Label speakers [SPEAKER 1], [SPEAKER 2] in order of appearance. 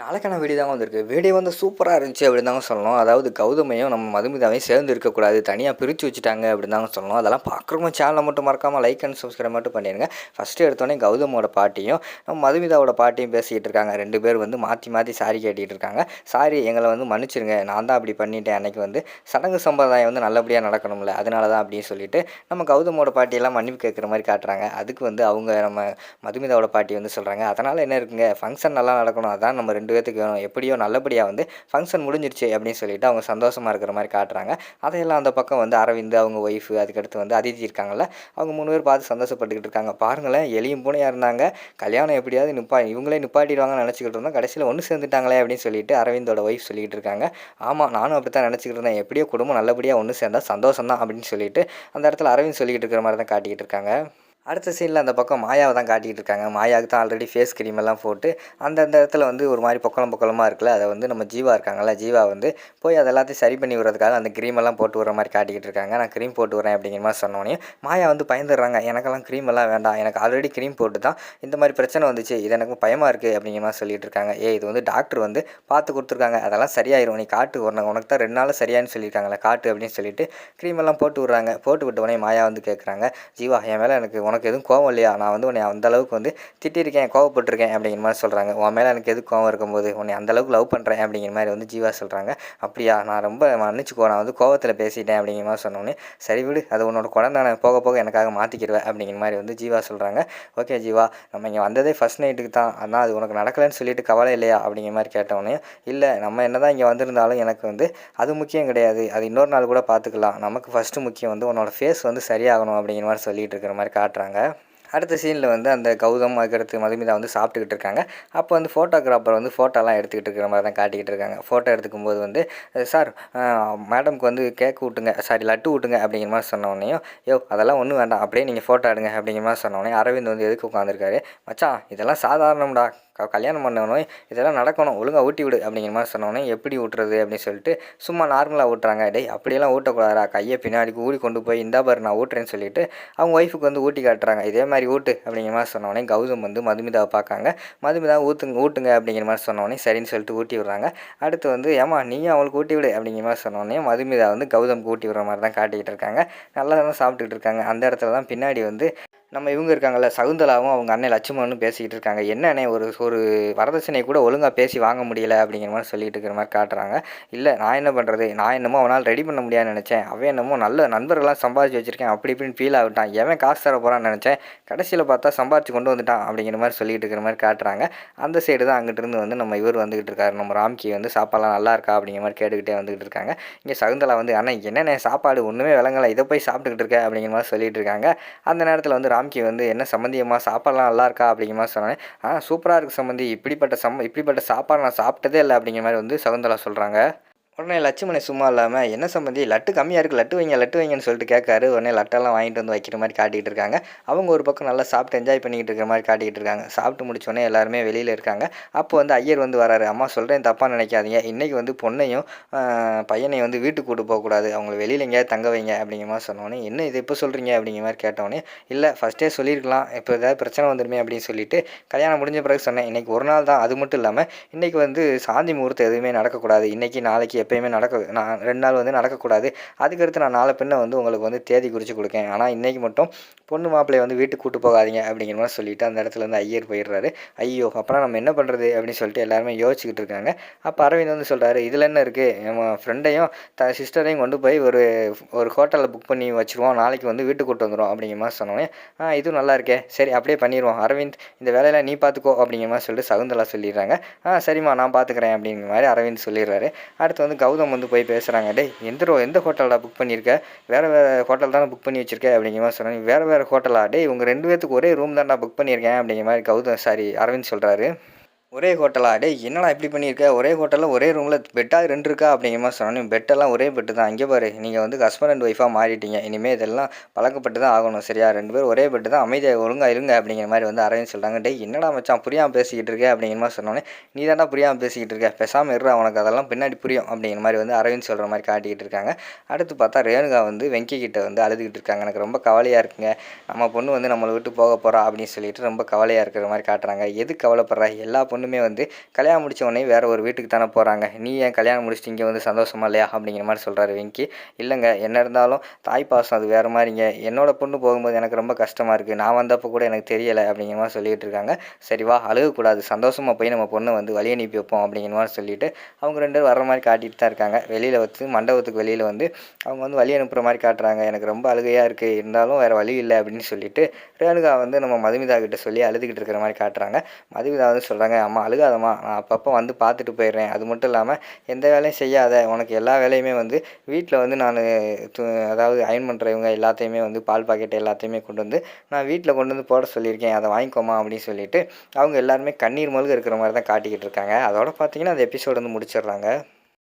[SPEAKER 1] நாளைக்கான வீடியோ தாங்க வந்திருக்கு. வீடியோ வந்து சூப்பராக இருந்துச்சு அப்படின்னு தாங்க சொல்லணும். அதாவது கௌதமையும் நம்ம மதுமிதாவையும் சேர்ந்து இருக்கக்கூடாது தனியாக பிரித்து வச்சுட்டாங்க அப்படின்னு தாங்க சொல்லணும். அதெல்லாம் பார்க்குறவங்க சேனலை மட்டும் மறக்காமல் லைக் அண்ட் சப்ஸ்கிரைப் மட்டும் பண்ணிடுங்க ஃபஸ்ட்டு எடுத்தோடனே கௌதமோட பாட்டியும் நம்ம மதுமிதாவோட பாட்டியும் பேசிக்கிட்டு இருக்காங்க. ரெண்டு பேர் வந்து மாற்றி மாற்றி சாரி கேட்டிகிட்டு இருக்காங்க. சாரி எங்களை வந்து மன்னிச்சிருங்க. நான் தான் அப்படி பண்ணிட்டேன். அன்னைக்கு வந்து சடங்கு சம்பிரதாயம் வந்து நல்லபடியாக நடக்கணும்ல. அதனால தான் அப்படின்னு சொல்லிட்டு நம்ம கௌதமோட பாட்டியெல்லாம் மன்னிப்பு கேட்குற மாதிரி காட்டுறாங்க. அதுக்கு வந்து அவங்க நம்ம மதுமிதாவோட பாட்டி வந்து சொல்கிறாங்க அதனால் என்ன இருக்குங்க? ஃபங்க்ஷன் நல்லா நடக்கணும். அதான் நம்ம ரெண்டு பேத்துக்கு வேணும் எப்படியோ நல்லபடியாக வந்து ஃபங்க்ஷன் முடிஞ்சிருச்சு அப்படின்னு சொல்லிட்டு அவங்க சந்தோஷமாக இருக்கிற மாதிரி காட்டுறாங்க. அதையெல்லாம் அந்த பக்கம் வந்து அரவிந்த் அவங்க ஒய்ஃபு அதுக்கடுத்து வந்து அதிதி இருக்காங்கல்ல அவங்க மூணு பேர் பார்த்து சந்தோஷப்பட்டுக்கிட்டு இருக்காங்க. பாருங்களேன் எளியும் பூனையாக இருந்தாங்க. கல்யாணம் எப்படியாவது நிப்பா இவங்களே நிப்பாட்டிடுவாங்கன்னு நினச்சிக்கிட்டு இருந்தோம். கடைசியில் ஒன்று சேர்ந்துட்டாங்களே அப்படின்னு சொல்லிட்டு அரவிந்தோட ஒய்ஃப் சொல்லிக்கிட்டு இருக்காங்க. ஆமாம் நானும் அப்படி தான் நினச்சிக்கிட்டு இருந்தேன். எப்படியோ குடும்பம் நல்லபடியாக ஒன்று சேர்ந்தா சந்தோஷம் தான் அப்படின்னு சொல்லிட்டு அந்த இடத்துல அரவிந்த் சொல்லிக்கிட்டு இருக்கிற மாதிரி தான் காட்டிக்கிட்டு இருக்காங்க. அடுத்த சீனில் அந்த பக்கம் மாயாவை தான் காட்டிகிட்டு இருக்காங்க. மாயாவுக்கு தான் ஆல்ரெடி ஃபேஸ் க்ரீம் எல்லாம் போட்டு அந்தந்த இடத்துல வந்து ஒரு மாதிரி பொக்கலம் பொக்கலமாக இருக்குல்ல அதை வந்து நம்ம ஜீவா இருக்காங்கல்ல ஜீவா வந்து போய் அதை எல்லாத்தையும் சரி பண்ணி விடுறதுக்காக அந்த க்ரீம் எல்லாம் போட்டு விடுற மாதிரி காட்டிக்கிட்டு இருக்காங்க. நான் க்ரீம் போட்டு வரேன் அப்படிங்கிற மாதிரி சொன்னோன்னே மாயா வந்து பயந்துடுறாங்க. எனக்கெல்லாம் க்ரீம் எல்லாம் வேண்டாம். எனக்கு ஆல்ரெடி க்ரீம் போட்டு தான் இந்த மாதிரி பிரச்சனை வந்துச்சு. இது எனக்கு பயமாக இருக்குது அப்படிங்கிற மாதிரி சொல்லிட்டு இருக்காங்க. ஏ இது வந்து டாக்டர் வந்து பார்த்து கொடுத்துருக்காங்க. அதெல்லாம் சரியாயிரும். நீ காட்டு உனக்கு உனக்கு தான் ரெண்டு நாள் சரியான்னு சொல்லியிருக்காங்களே காட்டு அப்படின்னு சொல்லிட்டு க்ரீம் எல்லாம் போட்டு விட்றாங்க. போட்டு விட்ட உடனே மாயா வந்து கேட்குறாங்க ஜீவா என் மேலே எனக்கு உனக்கு எதுவும் கோவம் இல்லையா? நான் வந்து உன்னை அந்த அளவுக்கு வந்து திட்டிருக்கேன் கோவப்பட்டிருக்கேன் அப்படிங்கிற மாதிரி சொல்கிறாங்க உன் மேலே எனக்கு எது கோவம் இருக்கும்போது உன்னை அந்தளவுக்கு லவ் பண்ணுறேன் அப்படிங்கிற மாதிரி வந்து ஜீவா சொல்கிறாங்க அப்படியா? நான் ரொம்ப மன்னிச்சுக்கோ நான் வந்து கோவத்தில் பேசிட்டேன் அப்படிங்கிற மாதிரி சொன்னோன்னே சரி விடு அது உன்னோட குழந்தை நான் போக போக எனக்காக மாற்றிக்கிடுவேன் அப்படிங்கிற மாதிரி வந்து ஜீவா சொல்கிறாங்க ஓகே ஜீவா நம்ம இங்கே வந்ததே ஃபஸ்ட் நைட்டுக்கு தான். ஆனால் அது உனக்கு நடக்கலைன்னு சொல்லிட்டு கவலை இல்லையா? அப்படிங்கிற மாதிரி கேட்டோன்னே இல்லை நம்ம என்ன தான் இங்கே வந்திருந்தாலும் எனக்கு வந்து அது முக்கியம் கிடையாது. அது இன்னொரு நாள் கூட பார்த்துக்கலாம் நமக்கு ஃபஸ்ட்டு முக்கியம் வந்து உன்னோட ஃபேஸ் வந்து சரியாகணும் அப்படிங்கிற மாதிரி சொல்லிட்டு இருக்கிற மாதிரி காட்டுறாங்க. அடுத்த சீனில் வந்து அந்த கௌதம் அதுக்கடுத்து மதுமிதா வந்து சாப்பிட்டுக்கிட்டு இருக்காங்க. அப்போ வந்து ஃபோட்டோகிராஃபர் வந்து ஃபோட்டோலாம் எடுத்துக்கிட்டு இருக்கிற மாதிரி தான் காட்டிக்கிட்டு இருக்காங்க. ஃபோட்டோ எடுத்துக்கும் போது வந்து சார் மேடம்க்கு வந்து கேக் விட்டுங்க சாரி லட்டு விட்டுங்க அப்படிங்கிற மாதிரி சொன்னோடனையும் யோ அதெல்லாம் ஒன்றும் வேண்டாம். அப்படியே நீங்கள் ஃபோட்டோ எடுங்க அப்படிங்கிற மாதிரி சொன்னோடனே அரவிந்த் வந்து எதுக்கு உட்காந்துருக்காரு மச்சா இதெல்லாம் சாதாரணம்டா. கல்யாணம் பண்ணவனே இதெல்லாம் நடக்கணும் ஒழுங்காக ஊட்டி விடு அப்படிங்கிற மாதிரி சொன்னோன்னே எப்படி ஊட்டுறது அப்படின்னு சொல்லிட்டு சும்மா நார்மலாக ஊட்டுறாங்க. டேய் அப்படியெல்லாம் ஊட்டக்கூடாதா கையை பின்னாடி ஊடி கொண்டு போய் இந்தா பாரு நான் ஊட்டுறேன்னு சொல்லிட்டு அவங்க ஒய்ஃபுக்கு வந்து ஊட்டி காட்டுறாங்க. இதே மாதிரி ஊட்டு அப்படிங்கிற மாதிரி சொன்னோடனே கௌதம் வந்து மதுமிதாவை பார்க்காங்க. மதுமிதா ஊற்றுங்க ஊட்டுங்க அப்படிங்கிற மாதிரி சொன்னோடனே சரின்னு சொல்லிட்டு ஊட்டி விடுறாங்க. அடுத்து வந்து ஏமா நீயும் அவளுக்கு ஊட்டி விடு அப்படிங்கிற மாதிரி சொன்னோடனே மதுமிதா வந்து கௌதம் ஊட்டி விடுற மாதிரி தான் காட்டிக்கிட்டு இருக்காங்க. நல்லா தான் சாப்பிட்டுக்கிட்டு இருக்காங்க. அந்த இடத்துல தான் பின்னாடி வந்து நம்ம இவங்க இருக்காங்கல்ல சகுந்தலாவும் அவங்க அண்ணன் லட்சுமணனும் பேசிக்கிட்டு இருக்காங்க. என்னண்ணே ஒரு ஒரு வரதட்சணை கூட ஒழுங்காக பேசி வாங்க முடியல அப்படிங்கிற மாதிரி சொல்லிட்டு இருக்கிற மாதிரி காட்டுறாங்க. இல்லை நான் என்ன பண்ணுறது நான் என்னமோ அவனால் ரெடி பண்ண முடியாதுன்னு நினச்சேன். அவன் என்னமோ நல்ல நண்பர்கள்லாம் சம்பாதிச்சு வச்சுருக்கேன். அப்படி இப்படின்னு ஃபீல் ஆகிட்டான் எவன் காசு தர போகிறான்னு நினச்சேன். கடைசியில் பார்த்தா சம்பாதிச்சு கொண்டு வந்துட்டான் அப்படிங்கிற மாதிரி சொல்லிட்டு இருக்கிற மாதிரி காட்டுறாங்க. அந்த சைடு தான் அங்கிட்டிருந்து வந்து நம்ம இவர் வந்துக்கிட்டு இருக்காரு. நம்ம ராம்கி வந்து சாப்பாடெலாம் நல்லா இருக்கா அப்படிங்கிற மாதிரி கேட்டுக்கிட்டே வந்துக்கிட்டு இருக்காங்க. இங்கே சகுந்தலா வந்து ஆனால் என்னென்ன சாப்பாடு ஒன்றுமே விளங்கலை. இதை போய் சாப்பிட்டுக்கிட்டு இருக்க அப்படிங்கிற மாதிரி சொல்லிட்டு இருக்காங்க. அந்த நேரத்தில் வந்து ராம்கி வந்து என்ன சம்மந்தியம்மா சாப்பாடுலாம் நல்லா இருக்கா அப்படிங்கிற மாதிரி சொன்னேன் ஆ சூப்பராக இருக்குது சம்மந்தி. இப்படிப்பட்ட சம் இப்படிப்பட்ட சாப்பாடு நான் சாப்பிட்டதே இல்லை. அப்படிங்கிற மாதிரி வந்து சகுந்தலா சொல்கிறாங்க உடனே லட்சுமணி சும்மா இல்லாமல் என்ன சம்மந்தி லட்டு கம்மியாக இருக்குது லட்டு வைங்க லட்டு வைங்கன்னு சொல்லிட்டு கேட்காரு. உடனே லட்டெல்லாம் வாங்கிட்டு வந்து வைக்கிற மாதிரி காட்டிகிட்டு இருக்காங்க. அவங்க ஒரு பக்கம் நல்லா சாப்பிட்டு என்ஜாய் பண்ணிக்கிட்டு இருக்கிற மாதிரி காட்டிக்கிட்டு இருக்காங்க. சாப்பிட்டு முடிச்சோடனே எல்லாருமே வெளியில் இருக்காங்க. அப்போ வந்து ஐயர் வந்து வராரு. அம்மா சொல்கிறேன் தப்பாக நினைக்காதீங்க. இன்றைக்கி வந்து பொண்ணையும் பையனையும் வந்து வீட்டுக்கு கூட்டு போகக்கூடாது அவங்கள வெளியில் எங்கேயாவது தங்க வைங்க அப்படிங்கிற மாதிரி சொன்னோன்னே என்ன இது? இப்போ சொல்கிறீங்க அப்படிங்கிற மாதிரி கேட்டோன்னே இல்லை ஃபஸ்ட்டே சொல்லியிருக்கலாம். இப்போ ஏதாவது பிரச்சனை வந்துருமே அப்படின்னு சொல்லிட்டு கல்யாணம் முடிஞ்ச பிறகு சொன்னேன். இன்றைக்கி ஒரு நாள் தான். அது மட்டும் இல்லாமல் இன்றைக்கி வந்து சாந்தி முகூர்த்தம் எதுவுமே நடக்கக்கூடாது. இன்றைக்கி நாளைக்கு எப்பயுமே நடக்க நான் ரெண்டு நாள் வந்து நடக்கக்கூடாது. அதுக்கடுத்து நான் நாளை பின்ன வந்து உங்களுக்கு வந்து தேதி குறித்து கொடுக்கேன். ஆனால் இன்றைக்கி மட்டும் பொண்ணு மாப்பிள்ளையை வந்து வீட்டுக்கு கூட்டு போகாதீங்க அப்படிங்கிற மாதிரி சொல்லிவிட்டு அந்த இடத்துல இருந்து ஐயர் போயிடுறாரு. ஐயோ அப்புறம் நம்ம என்ன பண்ணுறது அப்படின்னு சொல்லிட்டு எல்லாருமே யோசிச்சுக்கிட்டு இருக்காங்க. அப்போ அரவிந்த் வந்து சொல்கிறாரு இதில் என்ன இருக்குது நம்ம ஃப்ரெண்டையும் த சிஸ்டரையும் கொண்டு போய் ஒரு ஒரு ஹோட்டலில் புக் பண்ணி வச்சுருவோம். நாளைக்கு வந்து வீட்டுக்கு கூட்டு வந்துடும் அப்படிங்கிற மாதிரி சொன்னோன்னே ஆ இதுவும் நல்லா இருக்கே. சரி அப்படியே பண்ணிடுவோம் அரவிந்த் இந்த வேலையெல்லாம் நீ பார்த்துக்கோ அப்படிங்கிற மாதிரி சொல்லிட்டு சகுந்தலா சொல்லிடுறாங்க. ஆ சரிம்மா நான் பார்த்துக்கிறேன் அப்படிங்கிற மாதிரி அரவிந்த் சொல்லிடுறாரு. அடுத்து வந்து கௌதம் வந்து போய் பேசுகிறாங்க டே எந்த ரோ எந்த ஹோட்டலா புக் பண்ணியிருக்க? வேறு வேறு ஹோட்டல் தானே புக் பண்ணி வச்சிருக்க? அப்படிங்கிற மாதிரி சொன்னாங்க வேறு வேறு ஹோட்டலா டே இவங்க ரெண்டு பேர்த்துக்கு ஒரே ரூம் தான் நான் புக் பண்ணியிருக்கேன். அப்படிங்கிற மாதிரி கௌதம் சாரி அரவிந்த் சொல்கிறாரு ஒரே ஹோட்டலா? டேய் என்னடா இப்படி பண்ணியிருக்க? ஒரே ஹோட்டலில் ஒரே ரூமில் பெட்டாக ரெண்டு இருக்கா அப்படிங்கிற மாதிரி சொன்னோம் பெட்டெல்லாம் ஒரே பெட்டு தான். இங்கே பாரு நீங்கள் வந்து ஹஸ்பண்ட் அண்ட் ஒய்ஃபாக மாறிட்டீங்க. இனிமேல் இதெல்லாம் பழக்கப்பட்டு தான் ஆகணும் சரியா? ரெண்டு பேரும் ஒரே பெட்டு தான். அமைதியாக ஒழுங்காக இருங்க அப்படிங்கிற மாதிரி வந்து அரவிந்த் சொல்கிறாங்க டே என்னடா மச்சான் புரியாமல் பேசிக்கிட்டு இருக்க? அப்படிங்கிற மாதிரி சொன்னோன்னே நீ தான்டா புரியாமல் பேசிக்கிட்டு இருக்க? பேசாமல் இருடா உனக்கு அதெல்லாம் பின்னாடி புரியும் அப்படிங்கிற மாதிரி வந்து அரவிந்த் சொல்கிற மாதிரி காட்டிக்கிட்டு இருக்காங்க. அடுத்து பார்த்தா ரேணுகா வந்து வெங்கி கிட்ட வந்து அழுதுகிட்டு இருக்காங்க. எனக்கு ரொம்ப கவலையாக இருக்குங்க. நம்ம பொண்ணு வந்து நம்மளை விட்டு போக போகிறா அப்படின்னு சொல்லிட்டு ரொம்ப கவலையாக இருக்கிற மாதிரி காட்டுறாங்க. எது கவலைப்படுறா? எல்லா பொண்ணு பொண்ணுமே வந்து கல்யாணம் முடித்த உடனே வேறு ஒரு வீட்டுக்கு தானே போகிறாங்க நீ ஏன் கல்யாணம் முடிச்சுட்டு இங்கே வந்து சந்தோஷமா இல்லையா? அப்படிங்கிற மாதிரி சொல்கிறாரு வெங்கி. இல்லைங்க என்ன இருந்தாலும் தாய் பாசம் அது வேறு மாதிரிங்க. என்னோட பொண்ணு போகும்போது எனக்கு ரொம்ப கஷ்டமாக இருக்குது நான் வந்தப்போ கூட எனக்கு தெரியலை அப்படிங்கிற மாதிரி சொல்லிட்டு இருக்காங்க. சரி வா அழுகக்கூடாது. சந்தோஷமாக போய் நம்ம பொண்ணை வந்து வழி அனுப்பி வைப்போம் அப்படிங்கிற மாதிரி சொல்லிட்டு அவங்க ரெண்டு பேரும் வர்ற மாதிரி காட்டிட்டு தான் இருக்காங்க. வெளியில் வச்சு மண்டபத்துக்கு வெளியில் வந்து அவங்க வந்து வழி அனுப்புகிற மாதிரி காட்டுறாங்க. எனக்கு ரொம்ப அழுகையாக இருக்குது இருந்தாலும் வேறு வழி இல்லை அப்படின்னு சொல்லிட்டு ரேணுகா வந்து நம்ம மதுமிதா கிட்ட சொல்லி அழுதுகிட்டு இருக்கிற மாதிரி காட்டுறாங்க. மதுமிதா வந்து சொல்கிறாங்க அம்மா அழுகாதம்மா. நான் அப்பப்போ வந்து பார்த்துட்டு போயிடுறேன். அது மட்டும் இல்லாமல் எந்த வேலையும் செய்யாத உனக்கு எல்லா வேலையுமே வந்து வீட்டில் வந்து நான் அதாவது அயன் பண்ணுறவங்க எல்லாத்தையுமே வந்து பால் பாக்கெட் எல்லாத்தையுமே கொண்டு வந்து நான் வீட்டில் கொண்டு வந்து போட சொல்லியிருக்கேன். அதை வாங்கிக்கோமா அப்படின்னு சொல்லிட்டு அவங்க எல்லாருமே கண்ணீர் மல்க இருக்கிற மாதிரி தான் காட்டிக்கிட்டு இருக்காங்க. அதோட பார்த்தீங்கன்னா அந்த எபிசோடு வந்து முடிச்சிடுறாங்க.